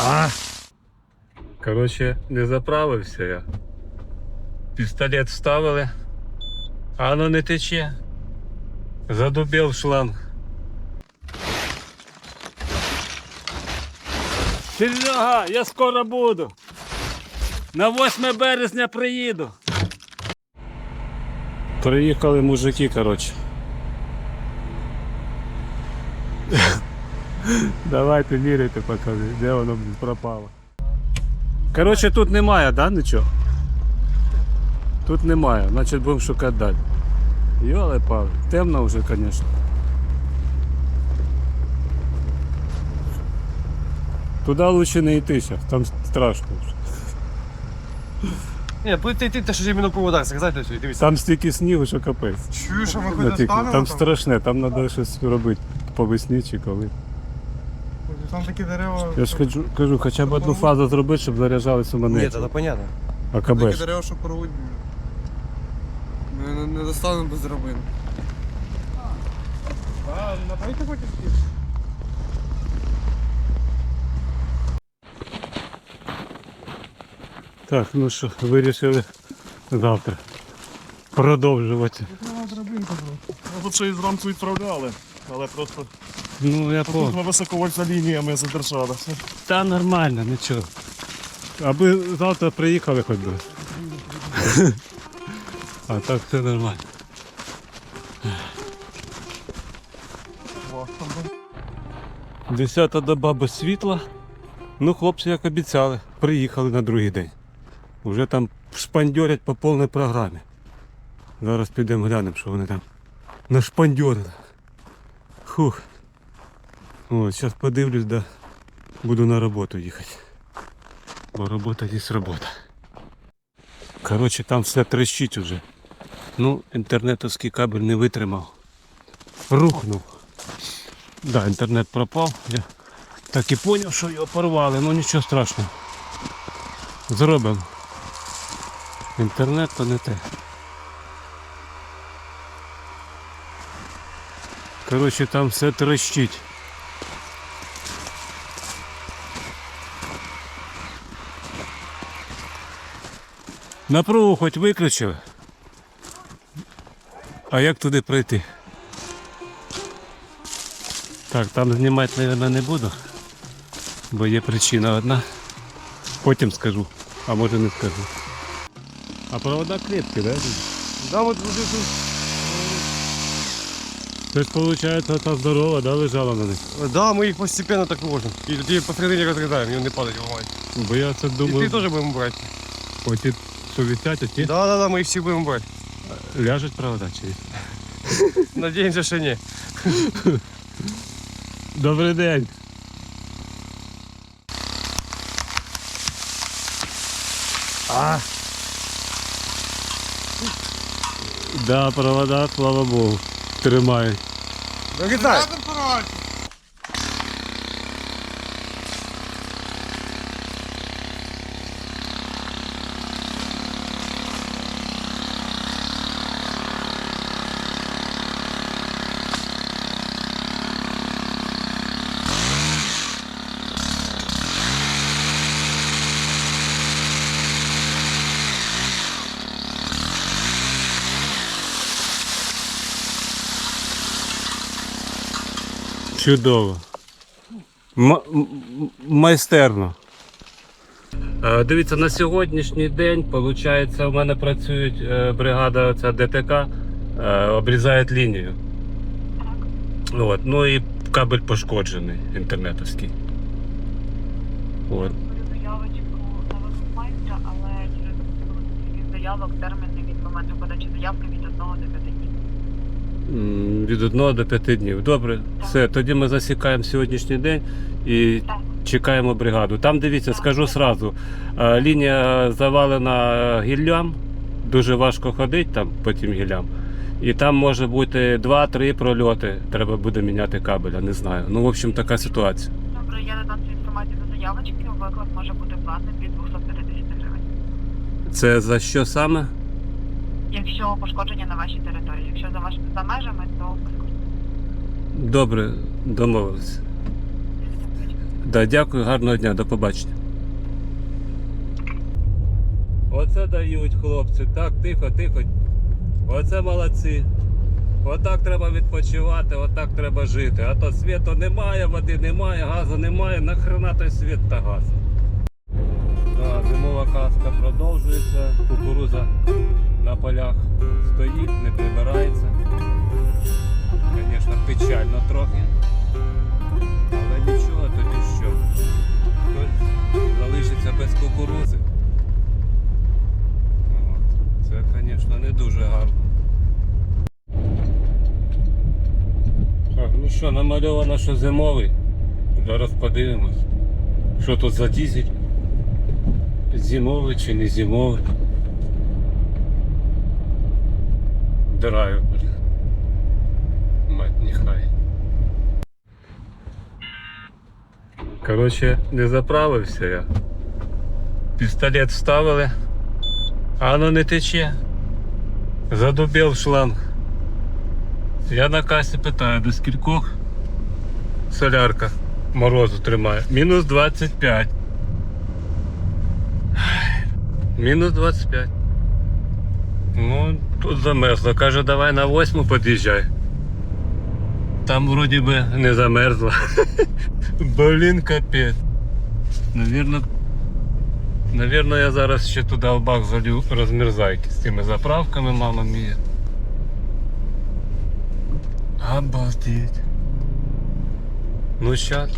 А! Коротше, не заправився я. Пістолет вставили, а воно не тече. Задубів шланг. Серега, я скоро буду. На 8 березня приїду. Приїхали мужики, коротше. Давайте міряйте поки, де воно пропало. Коротше, тут немає, да, нічого? Тут немає, значить будемо шукати далі. Йоле пали, темно вже, звісно. Туди лучше не йти зараз, там страшно вже. Ні, будете йти, те, що іменно по водах, сказати все, і дивіться. Там стільки снігу, що капець. Чуєш, а ми Ну, хоч достанемо Там страшне, там треба щось робити по весні чи коли. Там такі дерева. Я ж кажу, кажу хоча б одну фазу зробити, щоб заряджалися у мене. Ні, це понятно. А Такі КБ. дерева, що порвуть. Ми не, не достанемо без драбин. А, напайте потім Так, ну що, вирішили завтра продовжувати. драбинку. Ми тут ще і зранку відправляли, але просто Ну я тут по. ми високовольтна лініями задержалися. Та нормально, нічого. Аби завтра приїхали хоч би. А так все нормально. Десята доба без світла. Ну, хлопці, як обіцяли, приїхали на другий день. Уже там шпандьорять по повній програмі. Зараз підемо глянемо, що вони там нашпандьорили. Хух. От, зараз подивлюсь, да буду на роботу їхати. Бо робота є робота. Коротше, там все трещить уже. Ну, інтернетовський кабель не витримав. Рухнув. Да, інтернет пропав. Я так і зрозумів, що його порвали, ну нічого страшного. Зробимо. Інтернет то не те. Коротше, там все трещить. Напругу хоч виключили. А як туди пройти? Так, там знімати, мабуть, не буду, бо є причина одна. Потім скажу, а може не скажу. А провода крепкі, да? Да, от туди тут. Це ж виходить, та здорова, да, лежала на них. Да, ми їх постепенно так ложимо. І тоді посередині розрізаємо, вони не падають ламають. Бо я це І ти думаю, теж будемо брати. оті, що висять, оті Да, да, да, ми їх всі будемо брати. ляжуть провода чи ні? Надіємося, що ні. Добрий день. А. Да, провода, слава Богу, тримають. Вітаю. Чудово. М- м- майстерно. Е, Дивіться, на сьогоднішній день, виходить, у мене працює е, бригада ця ДТК, е, обрізають лінію. От. Ну і кабель пошкоджений інтернетовський. От. заявочку на виконавця, але через заявок терміни від моменту подачі заявки від 1 до 5 днів. М, Від 1 до 5 днів. Добре, все, тоді ми засікаємо сьогоднішній день і чекаємо бригаду. Там дивіться, скажу сразу, е, лінія завалена гіллям, дуже важко ходити там по тим гіллям. І там може бути 2-3 прольоти. Треба буде міняти кабеля, не знаю. Ну, в общем, така ситуація. Добре, я додам цю інформацію до заявочки. Виклад може бути платним від 250 гривень. Це за що саме? Якщо пошкодження на вашій території, якщо за, ваш... за межами, то. Добре, домовилися. Да, дякую, гарного дня, до побачення. Оце дають хлопці. Так, тихо, тихо. Оце молодці. Отак треба відпочивати, отак треба жити. А то світу немає, води немає, газу немає, нахрена той світ та газ. Так, зимова казка продовжується, кукуруза на полях стоїть, не прибирається. Звісно, печально трохи. Але нічого тоді що. Хтось залишиться без кукурузи. Це, звісно, не дуже гарно. Так, ну що, намальовано, що зимовий. Зараз подивимось. Що тут за дізель? Зимовий чи не зимовий? Драйв, блін. Мать нехай. Коротше, не заправився я. Пістолет вставили, а воно не тече. Задубів шланг. Я на касі питаю, до скількох солярка морозу тримає. Мінус 25. Мінус 25. Ну, тут замерзло. Каже, давай на восьму під'їжджай. Там вроді би не замерзло. Блін, капець. Навірно, навірно, я зараз ще туди в бак залью розмерзайки з тими заправками, мама мія. Обалдеть. Ну щас.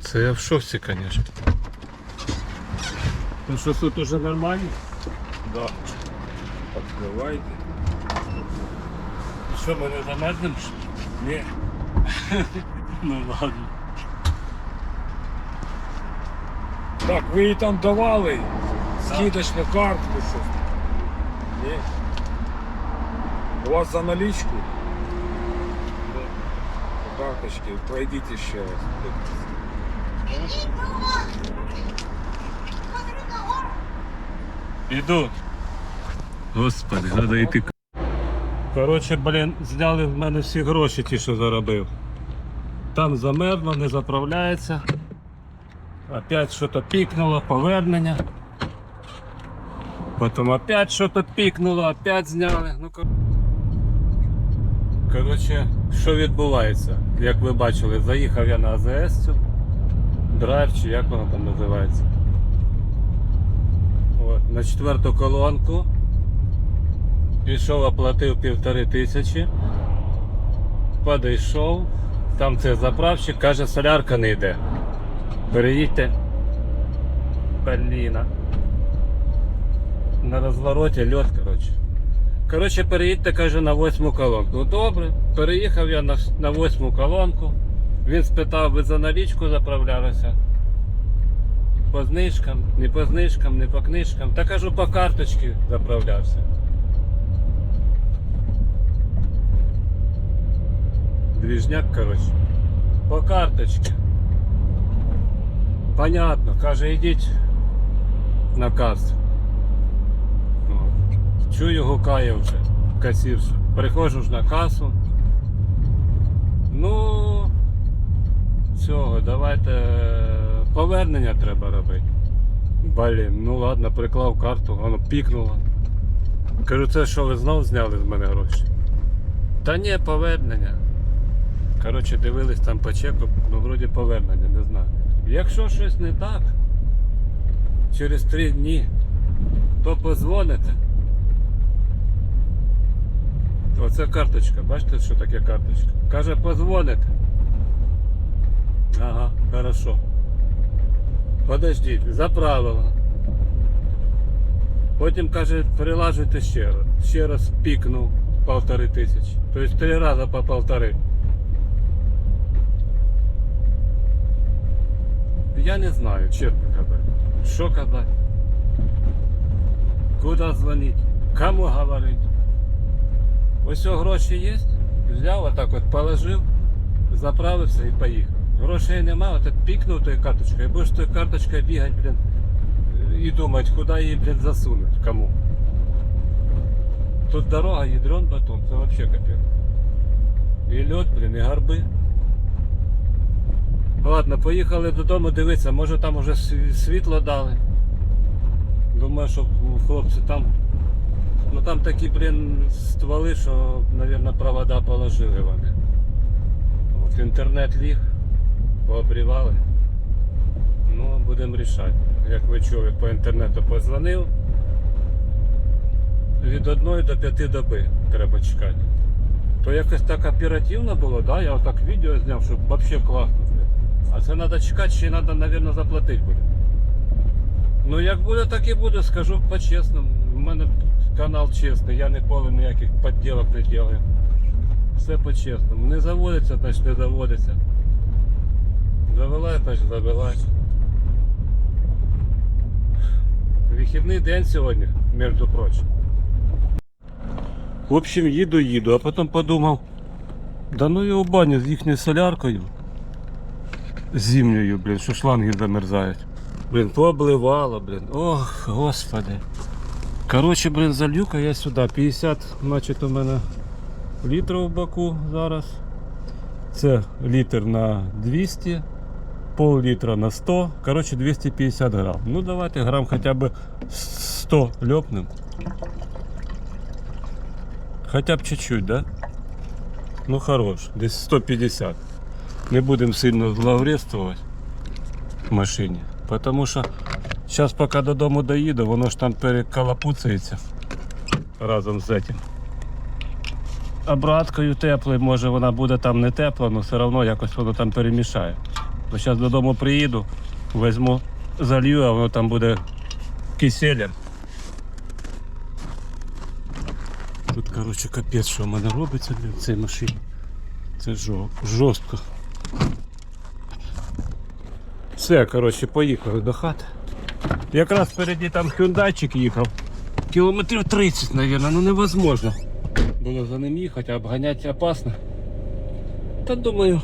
Це я в шоці, конечно. Ну що тут уже нормально? Да. Открывайте. Що, ми не замерзнемо? Ні. ну ладно. Так, ви їй там давали скидочну картку щось? Ні. У вас за налічку? По Карточки, пройдіть ще раз. Іду. Господи, треба йти. Коротше, блін, зняли в мене всі гроші, ті, що заробив. Там замерзло, не заправляється. Опять щось пікнуло, повернення. Потім опять щось пікнуло, опять зняли. Ну, кор- Коротше, що відбувається? Як ви бачили, заїхав я на АЗС, цю, драйв чи як воно там називається. От, на четверту колонку. Пішов, оплатив півтори тисячі. Подійшов. Там цей заправщик каже, солярка не йде. Переїдьте. Бліна. На розвороті льот, коротше. Коротше, переїдьте, каже, на восьму колонку. Ну добре, переїхав я на, на восьму колонку. Він спитав, ви за налічку заправлялися? По знижкам, не по знижкам, не по книжкам. Та кажу, по карточці заправлявся. Двіжняк, коротше. По карточці. Понятно, каже, йдіть на касу. Чую, гукає вже касірша. Приходжу ж на касу. Ну, цього, давайте е, повернення треба робити. Блін, ну ладно, приклав карту, воно пікнуло. Кажу, це що ви знов зняли з мене гроші? Та ні, повернення. Коротше, дивились там по чеку, ну вроді повернення, не знаю. Якщо щось не так, через три дні, то позвоните. Оце карточка, бачите, що таке карточка? Каже, позвоните. Ага, хорошо. Подождіть, заправила. Потім каже, перелажуйте ще раз. Ще раз пікнув полтори тисячі. Тобто три рази по полтори. Я не знаю, чесно казати. Що казати? Куди дзвонити? Кому говорити? Ось гроші є, взяв, отак от положив, заправився і поїхав. Грошей нема, от пікнув тою карточкою, будеш тою карточкою бігати, блін, і думати, куди її, блін, засунуть, кому. Тут дорога, ядрен батон, це взагалі капець. І льот, блін, і горби. Ладно. поїхали додому дивитися, може там сві- світло дали. Думаю, що хлопці там. Ну там такі, блін, стволи, що, мабуть, провода положили вони. От інтернет ліг, пообрівали. Ну, будемо рішати. Як ви чули, по інтернету позвонив. Від 1 до 5 доби треба чекати. То якось так оперативно було, да? Я отак відео зняв, щоб взагалі класно. А це треба чекати, ще треба, мабуть, заплатити буде. Ну як буде, так і буде, скажу по-чесному. У мене канал чесний, я ніколи ніяких підділок не роблю. Все по-чесному. Не заводиться, значить не заводиться. Завелась, значить завелась. Вихідний день сьогодні, між прочим. В общем, їду, їду, а потім подумав, да ну його баню з їхньою соляркою. Зимньою, блін, що шланги замерзають. Блін, пообливало, блін. Ох, господи. Коротше, блін, залюка я сюди. 50, значить, у мене літрів в баку зараз. Це літр на 200, пол літра на 100, коротше 250 грам. Ну давайте грам хоча б 100 льопнем. Хоча б чуть-чуть, да? Ну хорош, десь 150. Не будемо сильно зловрестувати в машині. Тому що зараз поки додому доїду, воно ж там перекалапуцається разом з цим. Обраткою теплою, може вона буде там не тепла, але все одно якось воно там перемішає. Бо зараз додому приїду, візьму, залью, а воно там буде киселем. Тут, коротше, капець, що в мене робиться в цій машині. Це жо- жорстко. Все, коротше, поїхали до хати. Якраз впереді там хюндайчик їхав. Кілометрів 30, мабуть, ну невозможно. Було за ним їхати, а обганяти опасно. Та думаю,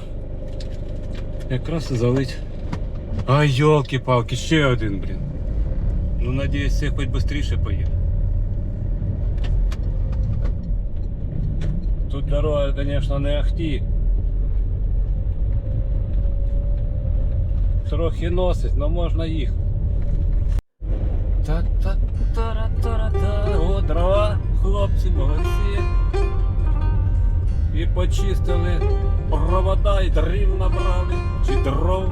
якраз і залить. Ай, йолки-палки, ще один, блін. Ну, надіюсь, це хоч швидше поїде. Тут дорога, звісно, не ахті. Трохи носить, але можна їхати. Та-та-та-ра-та-ра-та. О, дрова, хлопці, молодці. І почистили провода і дрів набрали. Чи дров,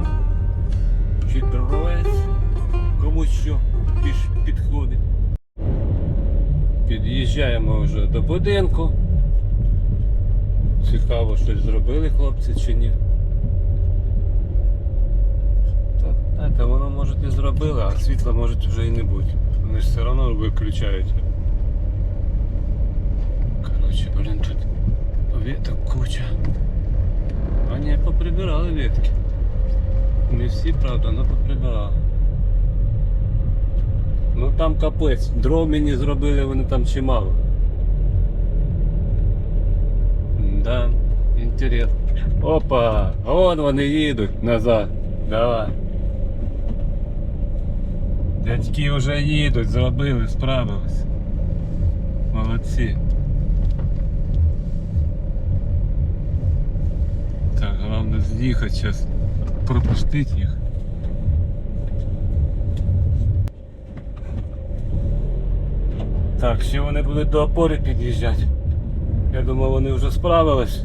чи дровець. Кому що підходить. Під'їжджаємо вже до будинку. Цікаво, щось зробили хлопці чи ні. Та, знаєте, воно може і зробили, а світла може вже і не бути. Вони ж все одно виключають. Коротше, блін, тут веток куча. А ні, поприбирали ветки. Не всі, правда, але поприбирали. Ну там капець. Дров мені зробили вони там чимало. Да, інтересно. Опа! А вон вони їдуть назад. Давай. Дядьки вже їдуть, зробили, справились. Молодці. Так, головне з'їхати зараз, пропустити їх. Так, ще вони будуть до опори під'їжджати. Я думав, вони вже справились.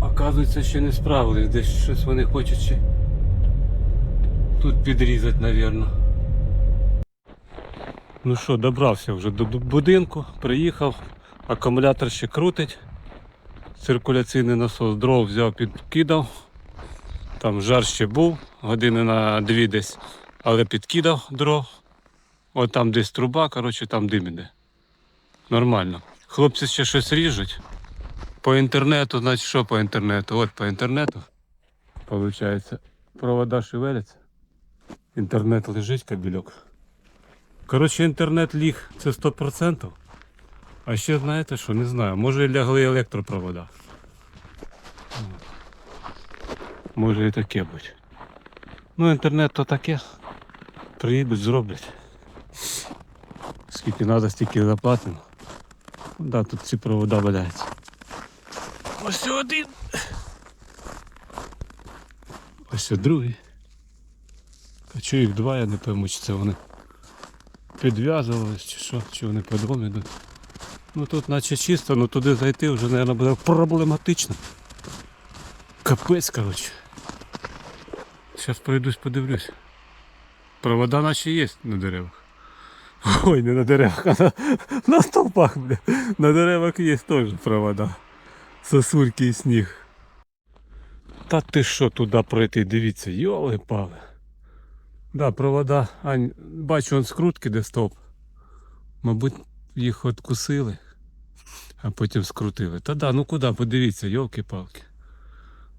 Оказується, ще не справились. Десь щось вони хочуть ще тут підрізати, мабуть. Ну що, добрався вже до до будинку, приїхав, акумулятор ще крутить. Циркуляційний насос дров взяв, підкидав. Там жар ще був, години на дві десь, але підкидав дров. От там десь труба, коротше, там дим іде. Нормально. Хлопці ще щось ріжуть. По інтернету, значить що по інтернету? От по інтернету. Получається, провода шевеляться. Інтернет лежить, кабельок. Коротше, інтернет ліг це 100%. А ще знаєте що, не знаю, може лягли електропровода. Може і таке бути. Ну, інтернет то таке. Приїдуть, зроблять. Скільки треба, стільки заплатимо. Да, тут ці провода валяються. Ось один. Ось другий. Чого їх два, я не пойму, чи це вони підв'язувались, чи що, чи вони по двом йдуть. Ну тут наче чисто, ну туди зайти вже, мабуть, буде проблематично. Капець, коротше. Зараз пройдусь, подивлюсь. Провода наші є на деревах. Ой, не на деревах, а на, на стовпах, бля. На деревах є теж провода. Сосульки і сніг. Та ти що туди пройти? Дивіться, йоли пали. Да, провода. Ань, бачу, он скрутки, де стовп. Мабуть, їх откусили, а потім скрутили. Та да, ну куди, подивіться, йолки-палки.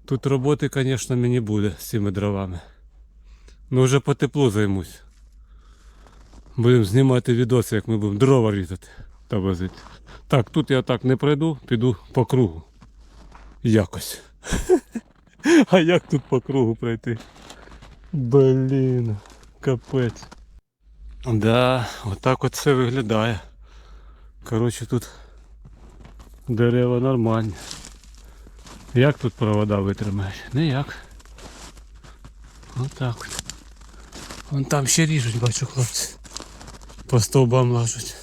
Тут роботи, звісно, мені буде з цими дровами. Ну вже по теплу займусь. Будемо знімати відоси, як ми будемо дрова різати та возити. Так, тут я так не пройду, піду по кругу. Якось. А як тут по кругу пройти? Блін, капець. Да, отак от все виглядає. Коротше, тут дерева нормальні. Як тут провода витримають? Ніяк. Отак от. Вон там ще ріжуть, бачу хлопці. По стовбам лажуть.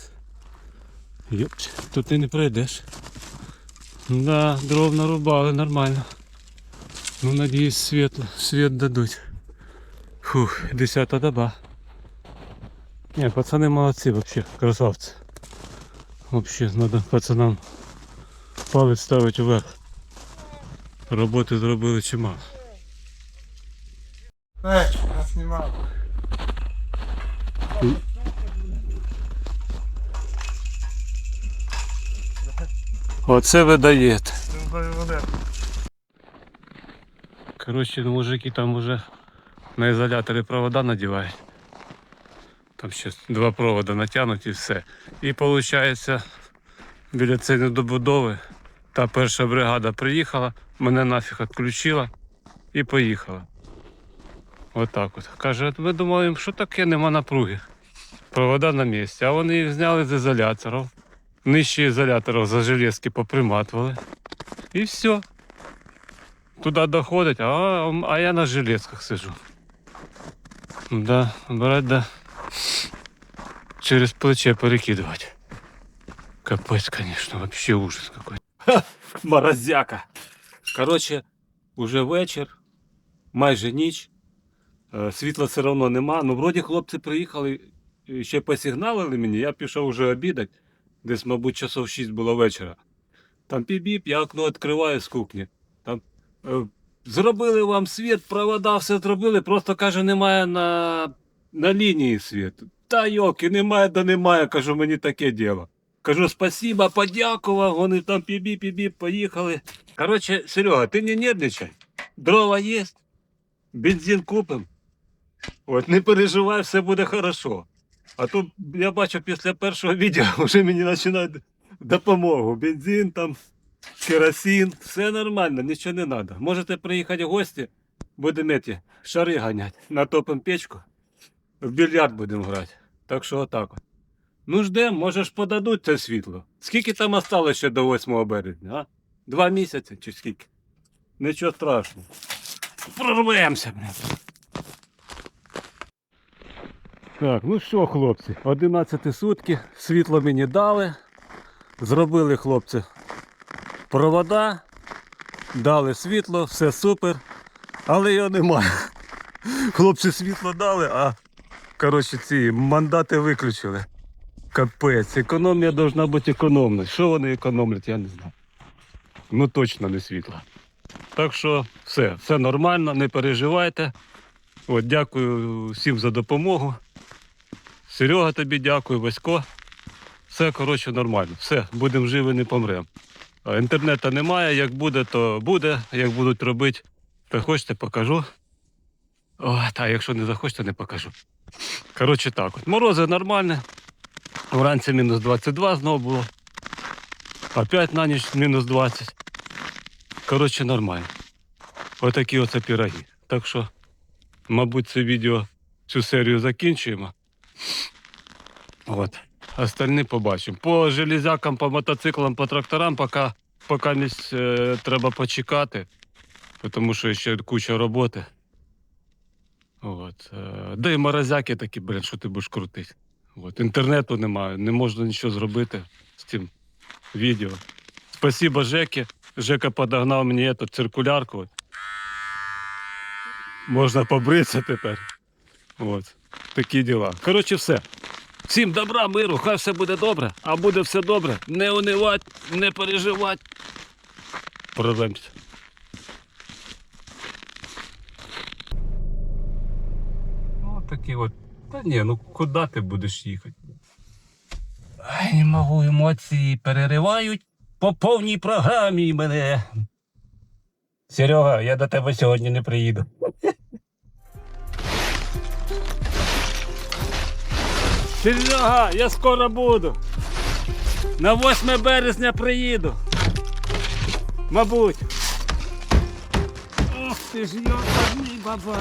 Йопч, тут ти не пройдеш. Да, дров нарубали нормально. Ну, надіюсь, світ, світ дадуть. Фух, десята доба. Не, пацаны молодцы вообще, красавцы. Вообще, надо пацанам палець ставити вверх. Роботи зробили чимало. Ей, я знімав. Оце ви даєте. Здаю води. Коротше, ну, мужики там уже на ізоляторі провода надівають. Там ще два провода натягнуть і все. І виходить, біля цієї добудови та перша бригада приїхала, мене нафіг відключила і поїхала. Отак от. Каже, ми думали, що таке нема напруги. Провода на місці, а вони їх зняли з ізоляторів. Нижче ізоляторів за железки поприматували. І все. Туди доходить, а, а я на железках сижу. Да, брать, да. Через плече перекидывать. Капец, конечно, вообще ужас какой. Ха, Морозяка. Короче, уже вечір, майже ніч. Е, Світла все одно нема. Ну, вроді хлопці приїхали, ще посигналили мені, я пішов вже обідати. Десь, мабуть, часов 6 було вечора. Там піп-біп, я окно відкриваю з кухні. Там е, зробили вам світ, провода, все зробили, просто каже, немає на, на лінії світу. Та йоки, немає, да немає, кажу, мені таке діло. Кажу, спасіба, подякував, вони там пібі-пібі, поїхали. Коротше, Серега, ти не нервничай. Дрова є, бензин купим. От не переживай, все буде хорошо. А то я бачу після першого відео вже мені починають допомогу. Бензин там, керосин, все нормально, нічого не треба. Можете приїхати в гості, будемо ці шари ганяти. Натопимо печку, в більярд будемо грати. Так що отак. Ну ждем, може ж подадуть це світло. Скільки там осталось ще до 8 березня, а? Два місяці чи скільки? Нічого страшного. Прорвемося, блін. Так, ну що, хлопці, 11 сутки, світло мені дали. Зробили хлопці провода, дали світло, все супер, але його немає. Хлопці світло дали, а коротше ці мандати виключили. Капець, економія повинна бути економною. Що вони економлять, я не знаю. Ну точно не світло. Так що все, все нормально, не переживайте. От, дякую всім за допомогу. Серега тобі дякую, Васько. Все, коротше, нормально. Все, будемо живі, не помремо. Інтернету немає, як буде, то буде. Як будуть робити, хочете, покажу. О, та якщо не захочете, не покажу. Коротше, так от. Морози нормальні. Вранці мінус 22 знову було. Опять на ніч мінус 20. Коротше, нормально. Отакі оце піроги. Так що, мабуть, це відео, цю серію закінчуємо. От. Остальні побачимо. По железякам, по мотоциклам, по тракторам поки, поки місць, е, треба почекати, тому що ще куча роботи. От. е, Да і морозяки такі, блін, що ти будеш крутити. От. Інтернету немає, не можна нічого зробити з цим відео. Спасибо Жекі. Жека подогнав мені эту циркулярку. Можна побритися тепер. От. Такі діла. Коротше, все. Всім добра, миру, хай все буде добре, а буде все добре. Не унивать, не переживать. Прорвемося. Ну, такі от. Та ні, ну куди ти будеш їхати? Не можу, емоції переривають по повній програмі мене. Серега, я до тебе сьогодні не приїду. Серега, я скоро буду. На 8 березня приїду. Мабуть. Ох ти ж йобаний баба.